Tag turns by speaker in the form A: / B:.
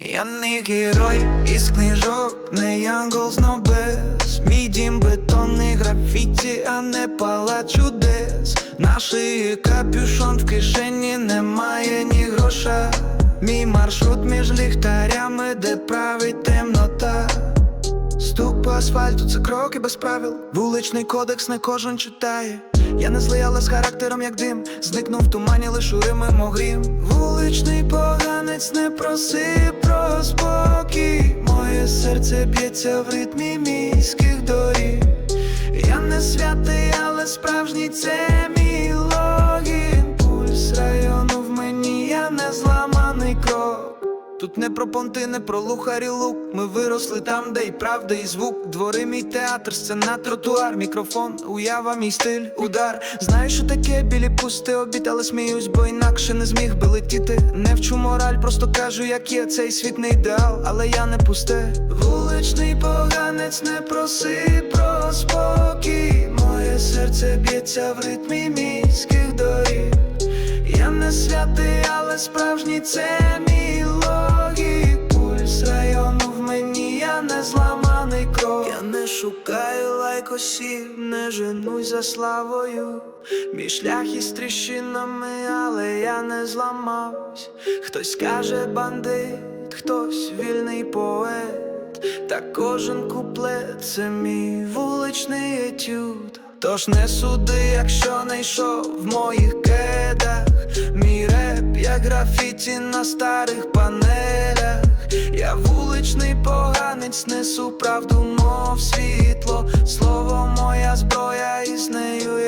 A: Я не герой із книжок, не янгол з нобес Мій дім бетонний графіті, а не палац чудес. Наший капюшон в кишені немає ні гроша. Мій маршрут між ліхтарями, де по асфальту це кроки без правил. Вуличний кодекс не кожен читає. Я не злий, але з характером як дим. Зникнув в тумані, лиш у Римимо грім. Вуличний поганець не проси про спокій. Моє серце б'ється в ритмі міських доріг. Я не святий, але справжній це Тут не про понти, не про лухарі лук. Ми виросли там, де і правда, і звук. Двори мій театр, сцена, тротуар, мікрофон, уява, мій стиль, удар. Знаю, що таке білі пусти обід, але сміюсь, бо інакше не зміг би летіти. Не вчу мораль, просто кажу, як є цей світ не ідеал, але я не пусте. Вуличний поганець не проси про спокій. Моє серце б'ється в ритмі міських доріг. Я не святий, але справжній це мій логік шукаю лайкосів, не женусь за славою. Мій шлях із тріщинами, але я не зламався Хтось каже бандит, хтось вільний поет. Та кожен куплет це мій вуличний етюд. Тож не суди, якщо не йшов в моїх кедах. Мій реп, як графіті на старих панелях Я вуличний поганець, несу правду, мов світло. Слово моя зброя, і з нею